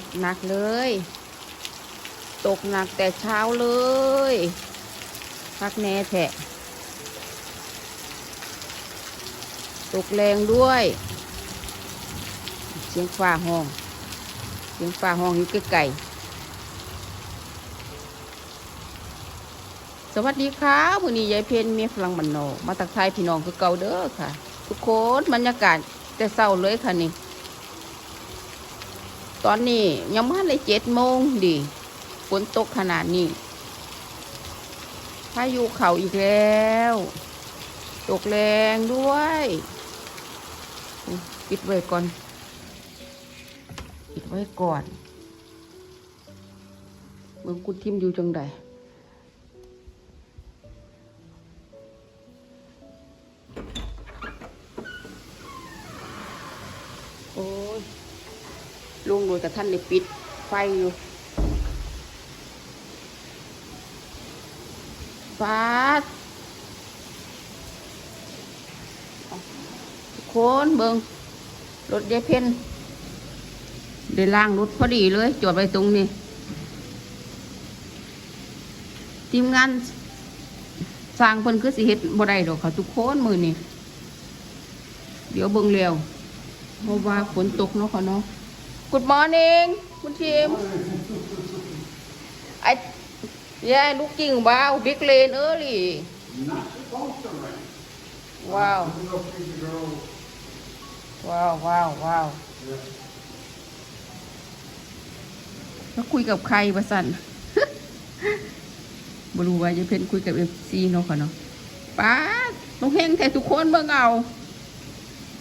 กหนักเลย ตกหนักแต่เช้าเลยพักแน่แทะตกแรงด้วย เสียงฟ้าห้อง เสียงฟ้าห้องอยู่ไกลๆสวัสดีค่ะวันนี้ยายเพนเมียฝรั่งบันนอมาตักทายพี่น้องคือเก่าเด้อค่ะ ทุกคนบรรยากาศแต่เศร้าเลยค่ะนี่ ตอนนี้ยังมาเลยเจ็ดโมงดิฝนตกขนาดนี้พายุเข่าอีกแล้ว ตกแรงด้วยอุ๊ยปิดไว้ก่อนปิดไว้ก่อนเมืองกุดทิมอยู่จังใดโอ้ย ลุงโดยกับท่านในปิดไฟอยู่ฟ้าดเอาทุกคนเบิงรถยายเพ่นได้ล่างรถพอดีเลยจอดไว้ตรงนี้ทีมงานสร้างเพิ่นคือสิเฮ็ดบ่ได้ดอกค่ะทุกคนมือนี่เดี๋ยวเบิ่งเร็วเพราะว่าฝนตกเนาะค่ะเนาะ Good morning คุณทีม I yeah looking wow big lane early Not supposed to rain. wow wow wow wow แล้วคุยกับใครวะสันบรูว่าจะเพ่นคุยกับเอฟซีเนาะค่ะเนาะป้าต้องเพ่งแต่ทุกคนเบิ่งเอา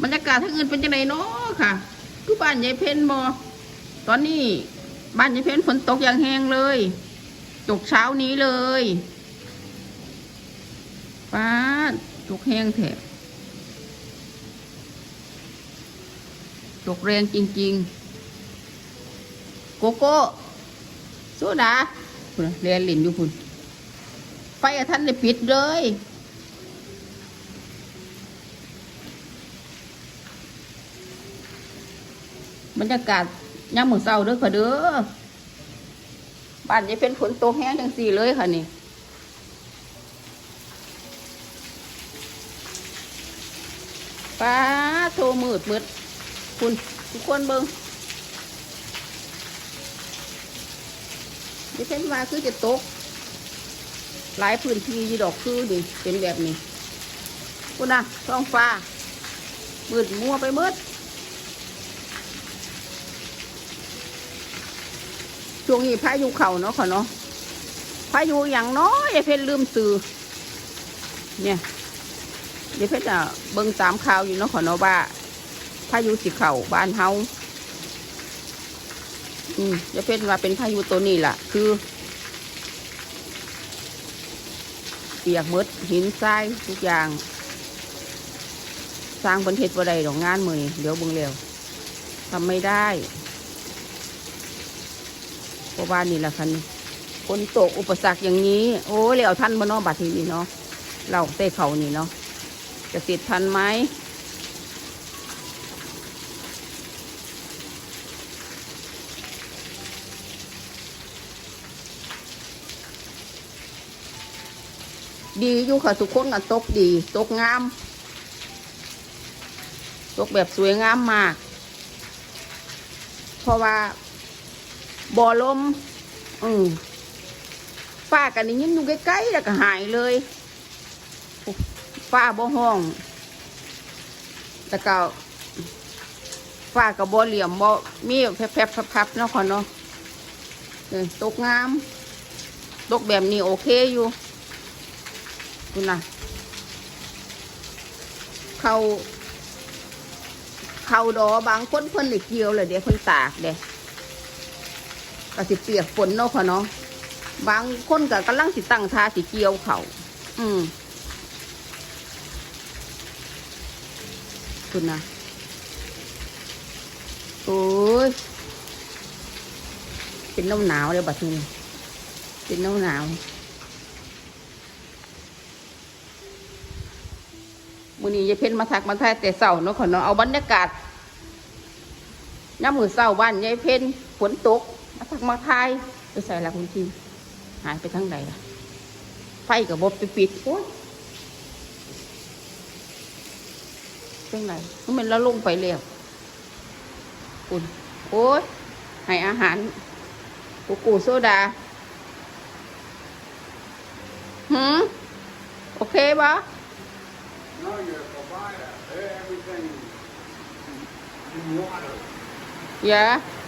บรรยากาศทั้งอื่นเป็นจังไดเนาะค่ะ คือบ้านยายเพนบอตอนนี้บ้านยายเพนฝนตกอย่างแห้งเลยตกเช้านี้เลยป้าดตกแห้งแถบตกแรงจริง ๆ โกโก้โซดาคุณน่ะเรียนหลินอยู่คุณไฟอะท่านได้ปิดเลย บรรยากาศยามมื้อเช้าเด้อค่ะเด้อบ้านจะเป็นฝนตกแห้งจังสี่เลยค่ะนี่ป้าโทมืดมืดคุณทุกคนเบิงดิฉันว่าคือจะตก หลายพื้นที่ยีดอกคือดิเป็นแบบนี้คุณนะท้องฟ้ามืดมัวไปมืด ช่วงนี้พายุเข่าเนาะค่ะเนาะพายุอย่างน้อยยายเพชรลืมสื่อเนี่ยยายเพชรอะเบิ่งตามข่าวอยู่เนาะค่ะเนาะว่าพายุสิเข่าบ้านเฮาอืมยายเพชรว่าเป็นพายุตัวนี้ล่ะ คือเปียกมดหินทรายทุกอย่าง สร้างบนเทศบ่ได้ดอกงานมือนี่เดี๋ยวเบิ่งเร็วทำไม่ได้ เพราะว่านี่แหละค่ะนี่ฝนตกอุปสรรคอย่างนี้ โอ้ยแล้วท่านบนนอบัดทีนี้เนาะเราเต้เขานี่เนาะจะเสร็จทันไหมดีอยู่ค่ะทุกคนกันตกดีตกงาม ตกแบบสวยงามมาก เพราะว่า บ่อลมอืมฟ้ากันนี่ยินอยู่ใกล้ๆแล้วก็หายเลยฟ้าบ่ห้องแล้วก็ฟ้ากับบ่เหลี่ยมบ่มีแผลบๆพับๆเนาะคนเนาะเออตกงามตกแบบนี้โอเคอยู่คุณนะเขาเขาดอบางคนเพิ่นได้เกี่ยวเลยเดี๋ยวเพิ่นตากเด้ ก็สิเปียกฝนเนาะค่ะเนาะบางคนก็กำลังสิตั้งทาสิเกี่ยวเขาอืมคุณนะโอ้ยเป็นน้ำหนาวเลยบัดนี้เป็นน้ำหนาวมื้อนี้ยายเพ็ญมาทักมาทายแต่เสาเนาะค่ะเนาะเอาบรรยากาศน้ำมือเศร้าบ้านยายเพ็ญฝนตก มาทักมาทายไปใส่ละคุณทีหายไปทั้งใดล่ะ ไฟกับบไปปิดโอ้ยเป็นไรมันเป็นแล้วลงไปเร็วคุณโอ้ยให้อาหารกูกูโซดาหืมโอเคปะ No, you have to buy everything in water. อย่า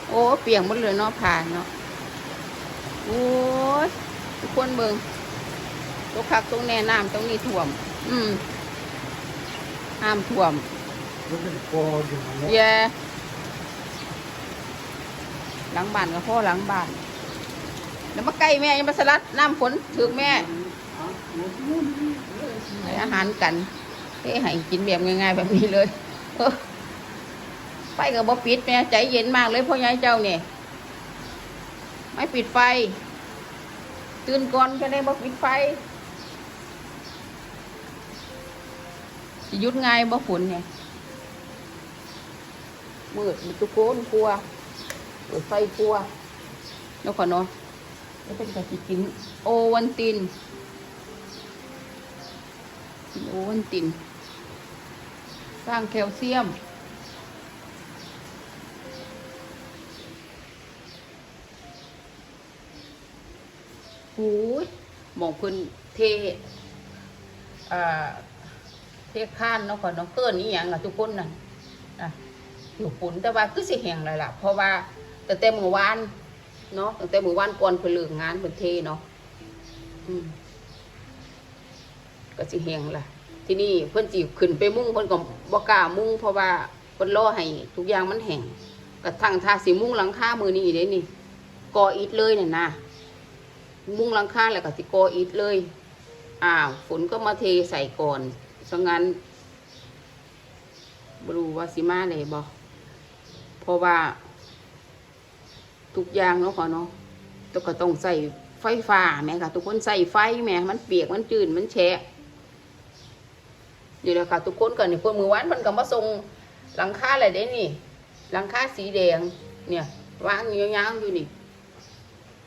โอ้เปียกหมดเลยเนาะผ่านเนาะโอ้ยทุกคนเบิงตกคักตรงแน่น้ำตรงนี้ท่วม อืมน้ำท่วม Look at the fog in the water. แย่หลังบ้านก็พ่อหลังบ้านแล้วมาใกล้แม่ยังมาสลัดน้ำฝนถึงแม่ให้อาหารกันเฮ้ให้กินแบบง่ายๆแบบนี้เลยเออ ไฟก็บ่ปิดแม่ใจเย็นมากเลยพ่อยายเจ้าเนี่ยไม่ปิดไฟ ตื่นก่อนก็ได้บ่ปิดไฟสิยุดง่ายบ่ฝนเนี่ยมืดมันตุโกนกลัวเปิดไฟกลัวแล้วก่อนเนาะแล้วเป็นกะกินโอวันตินกินโอวันติน สร้างแคลเซียม โอ้ยหมองเพิ่นเทอ่าเทข้านเนาะก่อนเนาะเกินนี้อย่างอะทุกคนนั่นอะอยู่ฝนแต่ว่าคือสิแห้งเลยล่ะ เพราะว่าแตั้งแต่เมื่อวานเนาะตั้งแต่เมื่อวานก่อนเพิ่นเลิกงานเพิ่นเทเนาะอืมก็สิแห้งล่ะ ที่นี่เพิ่นสิขึ้นไปมุ่งเพิ่นก็บ่กล้ามุ่ง เพราะว่าเพิ่นรอให้ทุกอย่างมันแห้งกระทั่งทาสิมุ่งหลังคามือนี้เด้นี่ก่ออิฐเลยเนี่ยนะ มุ่งหลังคาแล้วก็สิก่ออิฐเลย อ้าวฝนก็มาเทใส่ก่อนซะงั้นบรู้ว่าสิมาเลยบอเพราะว่า ทุกอย่างเนาะค่ะเนาะต้องก็ต้องใส่ไฟฟ้าแม่ค่ะ ทุกคนใส่ไฟแม่มันเปียกมันจืดมันแฉะนี่แหละค่ะ ทุกคนกันนี่คนมือวานมันก็มาส่งหลังคาอะไรได้นี่หลังคาสีแดง เนี่ย วางยาวๆอยู่นี่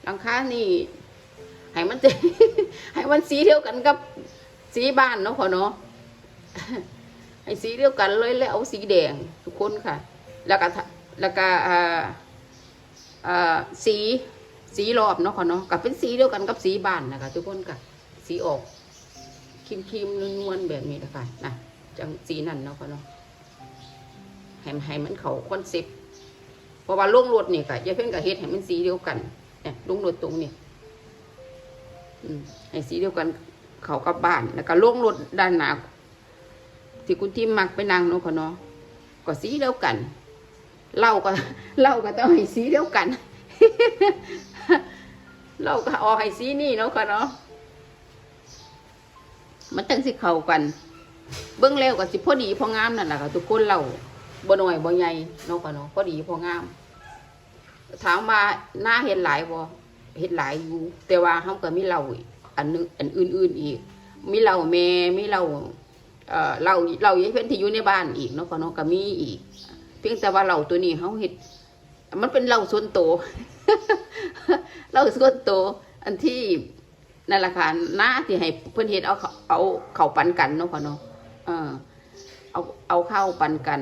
หลังคานี่ ให้มันให้มันสีเดียวกันกับสีบ้านเนาะค่ะเนาะไอ้สีเดียวกันเลยแล้วเอาสีแดงทุกคนค่ะ แล้วก็แล้วก็อ่าอ่าสีสีรอบเนาะค่ะเนาะกับเป็นสีเดียวกันกับสีบ้านนะคะทุกคนค่ะ สีออกครีมครีมๆนวลๆแบบนี้นะคะนะจังสีนั่นเนาะค่ะเนาะให้ให้มันเขาคอนเซ็ปต์เพราะว่าลุงรถนี่ค่ะยายเพ่นกับเฮ็ดให้มันสีเดียวกันเนี่ยลงรถตรงนี้ อืมให้สีเดียวกันเขากับบ้านแล้วก็ลงรถด้านหน้าที่คุณทิมมักไปนั่งเนาะค่ะเนาะก็สีเดียวกันเล้าก็เล้าก็ต้องให้สีเดียวกันเล้าก็ออกให้สีนี่เนาะค่ะเนาะมันตั้งสิเข้ากัน เบื้องแล้วก็สิพอดีพองามนั่นแหละค่ะทุกคนเราบ่หน้อยบ่ใหญ่เนาะค่ะเนาะพอดีพองาม ถามว่าหน้าเห็นหลายบ่ เห็นหลายอยู่แต่ว่าเฮาก็มีเหล้าอันนึงอันอื่น ๆอีก มีเหล้าแม่มีเหล้าเอ่อเราเรายังเป็นที่อยู่ในบ้านอีกเนาะก็เนาะก็มีอีก เพียงแต่ว่าเราตัวนี้เขาเห็ดมันเป็นเราส่วนโตวเราส่วนโตอันที่นั่นแหละค่ะหน้าที่ให้เพื่อนเห็ดเอาเอาเข่าปันกันเนาะค่ะเนาะเออ เอาเอาเข้าปันกัน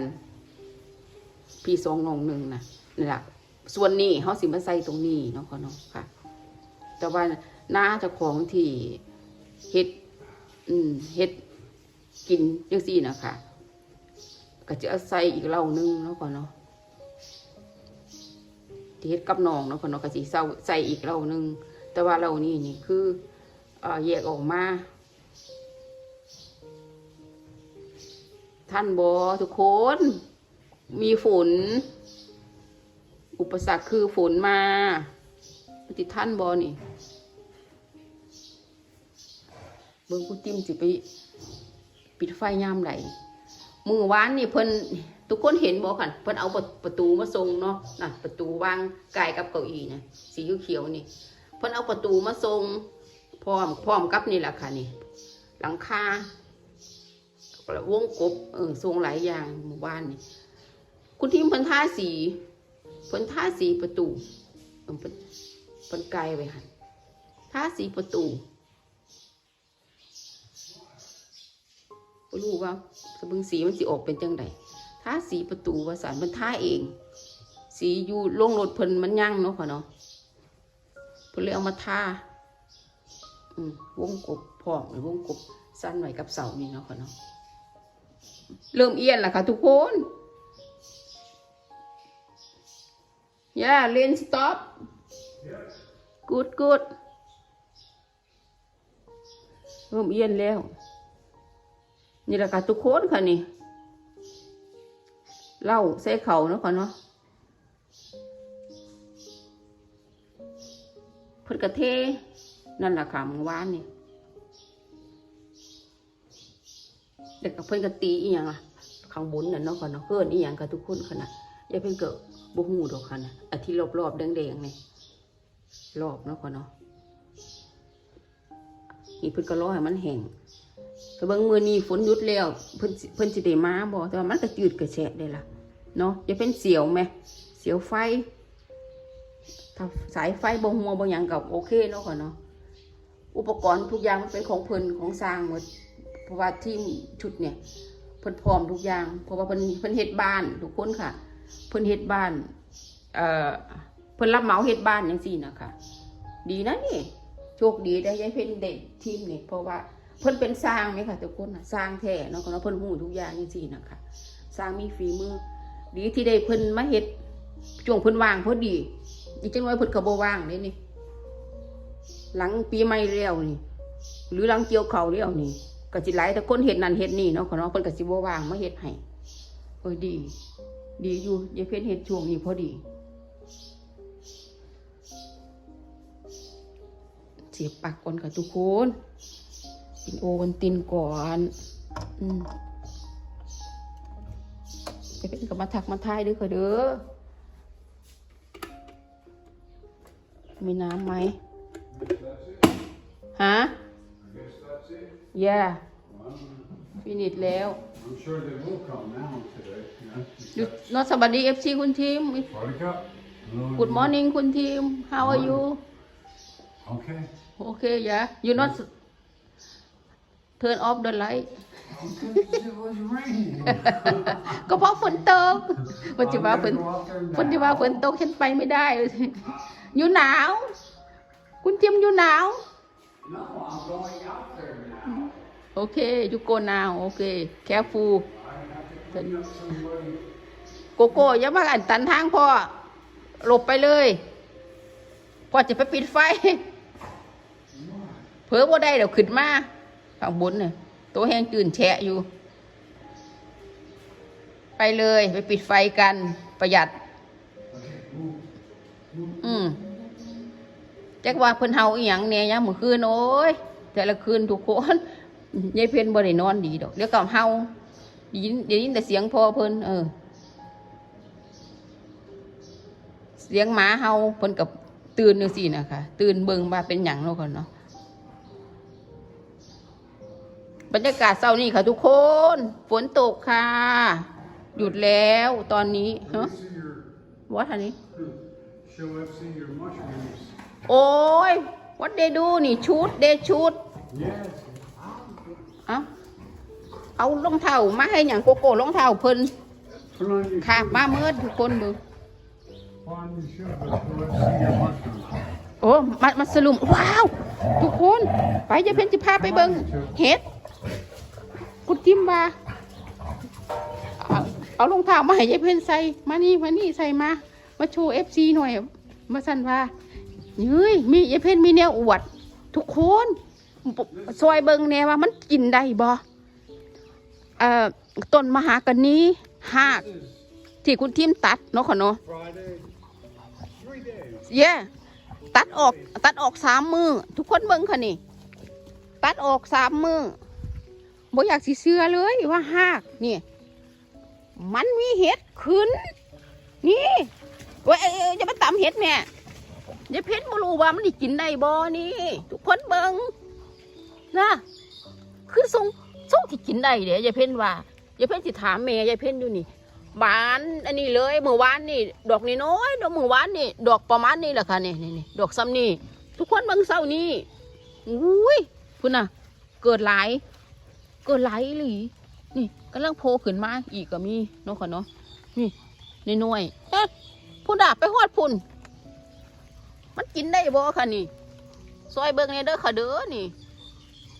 พี่สองนองหนึ่งนะนี่แหละส่วนนี้เขาสิมาใส่ตรงนี้เนาะค่ะเนาะค่ะ แต่ว่าหน้าเจ้าของที่เฮ็ดอืมเฮ็ดกินจังซี่นะคะก็จะใส่อีกเหล่านึงเนาะก่อนเนาะที่เฮ็ดกับน้องเนาะก่อนเนาะก็สิใส่ใส่อีกเหล่านึงแต่ว่าเหล่านี้นี่คือเอ่อแยกออกมา ท่านบอทุกคน มีฝน อุปสรรคคือฝนมา ติท่านบอนี่ เบิ่งกูติ้มสิไป ปิดไฟยามไหลมือวานนี่เพิ่นทุกคนเห็นบ่ค่ะเพิ่นเอาประประตูมาส่งเนาะน่ะประตูวางกายกับเก้าอี้เนี่ยสีเขียวนี่เพิ่นเอาประตูมาส่งพร้อมพร้อมกับนี่แหละค่ะนี่ หลังคาวงกบเออทรงหลายอย่างหมู่บ้านนี่คุณทีมเพิ่นทาสีเพิ่นท่าสีประตู เอิ่มเพิ่นไกลไว้หั่นท่าสีประตูบ่รู้ว่าสบึงสีมันสิออกเป็นจังไดท่าสีประตูวาสารเพิ่นท่าเอง สีอยู่ลงรถเพิ่นมันยั่งเนาะค่ะเนาะเพิ่นเลยเอามาท่าอืมวงกบพอมหรือวงกบสั้นไว้กับเสานี่เนาะค่ะเนาะเริ่มเอียนแล้วค่ะทุกคน Yeah, Lynn, stop. Good, good. เริ่มเอียนแล้ว นี่แหละค่ะทุกคนค่ะนี่เล่าใส่เข่าเนาะค่ะเนาะเพิ่นกะเทนั่นแหละค่ะมือวานนี่เด็กกับเพิ่อนกะตีอีหยังล่ะข้างบนน่ะเนาะค่ะเนาะเพิ่นอีหยังค่ะทุกคนค่ะนะอย่าเพิ่นเกิดบ่ฮู้ดอกค่ะนะอันที่รอบๆแดงๆนี่ รอบเนาะค่ะเนาะนี่เพิ่นก็รอให้มันแห้งแต่เบิ่งมือนี้ฝนหยุดแล้วเพิ่นสิเพิ่นสิได้มาบ่แต่ว่ามันก็จืดกระแฉะได้ล่ะเนาะอย่าเป็นเสียวแหมเสียวไฟถ้าสายไฟบ่หัวบ่หยังก็โอเคเนาะค่ะเนาะอุปกรณ์ทุกอย่างมันเป็นของเพิ่นของสร้างหมดเพราะว่าทีมชุดเนี่ยเพิ่นพร้อมทุกอย่าง เพราะว่าเพิ่นเพิ่นเฮ็ดบ้านทุกคนค่ะ เพิ่นเฮ็ดบ้าน เอ่อ เพิ่นรับเหมาเฮ็ดบ้านจังซี่นะคะดีนะนี่โชคดีได้ยายเพิ่นเด็กทีมนี่เพราะว่าเพิ่นเป็นสร้างไหมค่ะทุกคนสร้างแท้เนาะก็เนาะเพิ่นฮู้ทุกอย่างจังซี่นะคะสร้างมีฝีมือ ดีที่ได้เพิ่นมาเฮ็ดช่วงเพิ่นว่างพอดีอีกจังน้อยเพิ่นก็บ่ว่างเด้นี่หลังปีใหม่แล้วนี่ หรือหลังเกี่ยวเขาวแล้วนี่ก็สิไหลแต่คนเฮ็ดนั่นเฮ็ดนี่เนาะก็เนาะเพิ่นก็สิบ่ว่างมาเฮ็ดให้เออดี ดีอยู่ยายเพ็ญเห็ดช่วงนี้พอดี สียบปากก่อนค่ะทุกคนกินโอวันตินก่อนอืมยายเพ็ญก็มาทักมาทายด้วยค่ะเด้อมีน้ำไหมฮะ Guess that's it. ย่า Well, ฟินิชแล้ว I'm sure they will come now today. Yeah. ยุนอสวัสดีเอฟซีคุณทีม Buttercup. Hello, Good morning คุณทีม how are you Okay. Okay, yeah. You not turn off the light. Because it was raining. ก็เพราะฝนตกปัจจุบัน I'm ฝน gonna go out there ปัจจุบัน now. ฝนตกฉันไปไม่ได้ อยู่หนาว คุณจิมอยู่หนาว No, I'm going out there now. โอเคยูโกนาวโอเคแคฟู I have to clean up somebody. โกโก้อย่ามาอันตันทางพ่อหลบไปเลยพ่อจะไปปิดไฟ เพิ่อบ่าได้เดี๋ยวขึ้นมาข้างบนเนี่ยตัวแห้งตื่นแฉะอยู่ ไปเลยไปปิดไฟกันประหยัด อืมจักว่าเพิ่นเฮาอีหยังแหน่ยามมื้อคืนโอ้ยแต่ละคืนทุกคนยายเพิ่นบ่ได้นอนดีดอกเดี๋ยวก็เฮาได้ยินได้ยินแต่เสียงพ่อเพิ่นเออ เสียงหมาเฮาเพิ่นกับตื่นจังซี่นะคะตื่นเบิ่งว่าเป็นหยังเนาะก่อนเนาะ บรรยากาศเช้านี้ค่ะทุกคน ฝนตกค่ะ หยุดแล้วตอนนี้ Let ฮะ me see your, ว่าทันนี้ show FC your mushrooms. โอ้ย what they do นี่ชุด they ชุด Yes. เอาเอารองเท้ามาให้อย่างโกโก้รองเท้าเพิ่น Put on your ค่ะ shoes. มาเมื่อทุกคนดู Put on your shoes. Let's go see your mushrooms. โอ้มามาสลุมว้าว ทุกคน ไปจะเพิ่นจะพาไปเบิ่งเห็ด กุดทิมบาเอาเอารองเท้ามาให้ยายเพิ่นใส่มานี่มานี่ใส่มา มาโชว์เอฟซีหน่อย มาสั่นว่าเฮ้ยมียายเพิ่นมีแนวอวด ทุกคนซอยเบิงแนวว่ามันกินได้บ่เอ่อต้นมหากนีหากที่คุณทิมตัดเนาะค่ะเนาะ เย่ตัดออกตัดออกสามมือทุกคนเบิ่งค่ะนี่ ตัดออกสามมือ บ่อยากสิเชื่อเลยว่าหากนี่ มันมีเห็ดขึ้น นี่เว้ยเอ้ยเอ้ยอย่ามาตำเห็ดแม่ยายเพชรบ่รู้ว่ามันได้กินได้บ่นี่ทุกคนเบิ่งนะคือทรงทรงที่กินได้เดี๋ยวยายเพชรว่ายายเพชรสิถามแม่ยายเพชรอยู่นี่บานอันนี้เลยเมื่อวานนี่ ดอกนี่น้อยดอกเมื่อวานนี่ ดอกประมาณนี้แหละค่ะนี่นี่ดอกซ้ำนี่ทุกคนเบางเศร้านี่อุ้ยพุ่นน่ะ เกิดหลาย เกิดหลายหลีนี่กำลังโผล่ขึ้นมาอีกก็มีเนาะค่ะเนาะนี่ในหน่วยเอ๊ะพุ่นด่าไปหอดพุ่น มันกินได้บ่ค่ะนี่ ซอยเบิ่งในเด้อค่ะเด้อนี่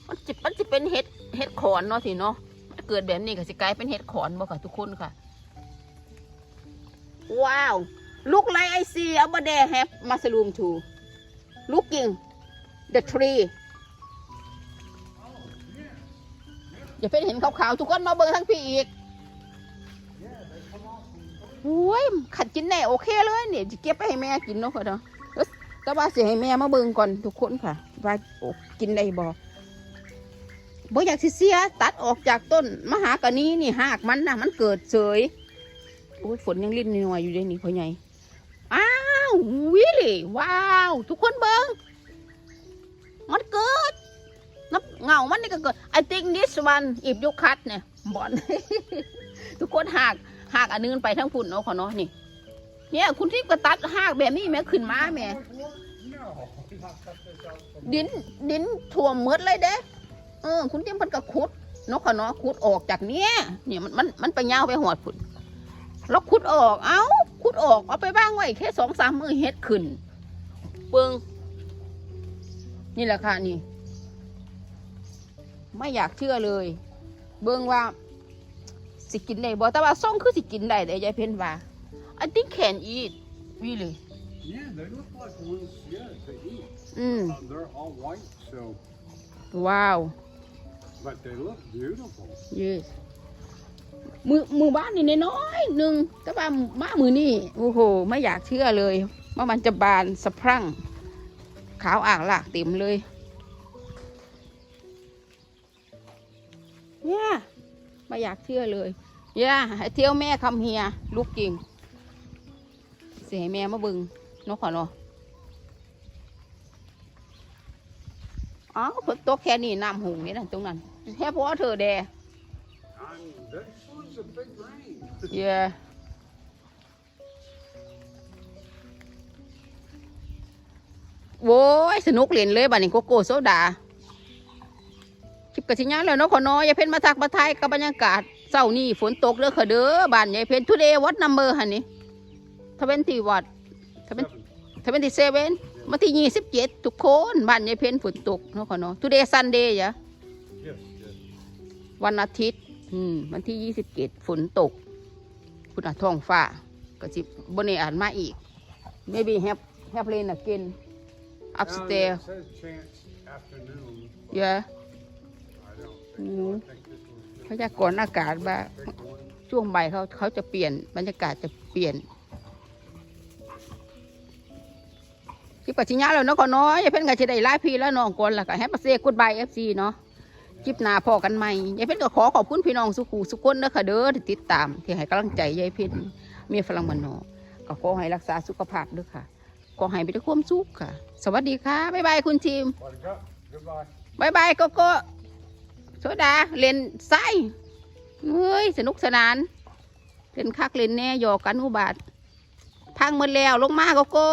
มันจิมันจะเป็นเห็ดเห็ดขอนเนาะสิเนาะมันเกิดแบบนี้ก็สิกลายเป็นเห็ดขอนบ่ค่ะ ทุกคนค่ะ ว้าว look like I see over there have mushroom too looking the tree อย่าเป็นเห็นขาวๆทุกคนมาเบิ่งทั้งพี่อีกโอ้ยขัดกินแน่โอเคเลยเนี่ยจะเก็บไปให้แม่กินเนาะค่ะเนาะเอ้ยแต่ว่าสิให้แม่มาเบิ่งก่อนทุกคนค่ะ ว่าโอ้กินได้บ่บ่อยากสิเสีย ตัดออกจากต้นมหากะนี้นี่หากมันนะมันเกิดเสยโอ้ยฝนยังลิ้นหน่อยอยู่เลยนี่พ่อใหญ่อ้าววิลี่ว้าว ทุกคนเบิ่งมันเกิด เงามันนี่ก็เกิด I think this one if you cut เนี่ยบอลทุกคนหักหักอันนึงไปทั้งพุ่นเนาะขอเนาะนี่ เนี่ย คุณที่กระตัดหักแบบนี้แม่ขึ้นมาแม่ดินดินถ่วมหมดเลยเด้เออ คุณเตรียมเพันกระขุดเนาะขอเนาะขุดออกจากเนี้ยเนี่ยมันมันมันไปยาวไปหอดพุ่นแล้วขุดออก เอ้าขุดออกเอาไปบ้างไว้แค่สองสามมือเฮ็ดขึ้นเปิงนี่แหละค่ะนี่ ไม่อยากเชื่อเลย เบิ่งว่า สิกินได้บ่แต่ว่าส่งคือสิกินได้เด้ยายเพ็ญว่า I think can eat really Yeah, they look like ones, yeah, to eat. อืม Uh, they're all white, so, ว้าว but they look beautiful. yes มือมือบ้านนี่น้อยๆหนึ่งแต่ว่ามามือนี่โอ้โห ไม่อยากเชื่อเลย ว่ามันจะบานสะพรั่ง ขาวอ่างหลากเต็มเลย เนี่ยไม่อยากเชื่อเลยย่าให้เที่ยวแม่คำเฮีย ลูกจริงเสียแม่มาบึงนกขอเนาะอ๋อฝนตกแค่นี้น้ำหงนี่นะตรงนั้นแค่พอเธอแด And this was a big rain. เย่โว้ยสนุกเล่นเลยบ้านนี้โกโก้โซดาคลิปกระชิญญาแล้วเนาะขอน้อยยายเพ็ญมาทักมาทายกับบรรยากาศเศร้านี่ฝนตกเด้อค่ะเด้อบ้านยายเพ็ญทุเดย์วัดนัมเบอร์หันนี่ทเวนตี้วัดทเวน Seven. ทเวนตี้เซเว่นมาที่ยี่สิบเจ็ดทุกคนบ้านยายเพ็ญฝนตกเนาะขอน้อยทุเดย์ซันเดย์จ้ะ Yes, yes. วันอาทิตย์อืมวันที่ยี่สิบเจ็ดฝนตกคุณอาท้องฟ้าก็สิบนเนอ่านมาอีก maybe have have rain again Um, upstairs it says chance afternoon. yeah พยากรณ์อากาศว่าช่วงใบเขาเขาจะเปลี่ยนบรรยากาศจะเปลี่ยนที่ปัจจิญาแล้วเนาะก็น้อยย่าเพิ่นก็จะได้ไล่พี่แล้วน้องก่อนล่ะก็ให้ประเซกุดบายเอฟซีเนาะคลิปหน้าพอกันใหม่ยายเพิ่นก็ขอขอบคุณพี่น้องสุขูสุขคนเด้อค่ะเด้อที่ติดตาม ที่ให้กำลังใจยายเพิ่นมีฝรั่งมันเนาะก็ขอให้รักษาสุขภาพด้วยค่ะขอให้ไปด้วยความสุขค่ะ สวัสดีค่ะบ๊ายบายคุณทีม What a go. Goodbye. บายบายโกโก้ โซดาเล่นไส้เฮ้ยสนุกสนานเล่นคักเล่นแน่หยอกกันอุบาทพังหมดแล้วลงมาโกโก้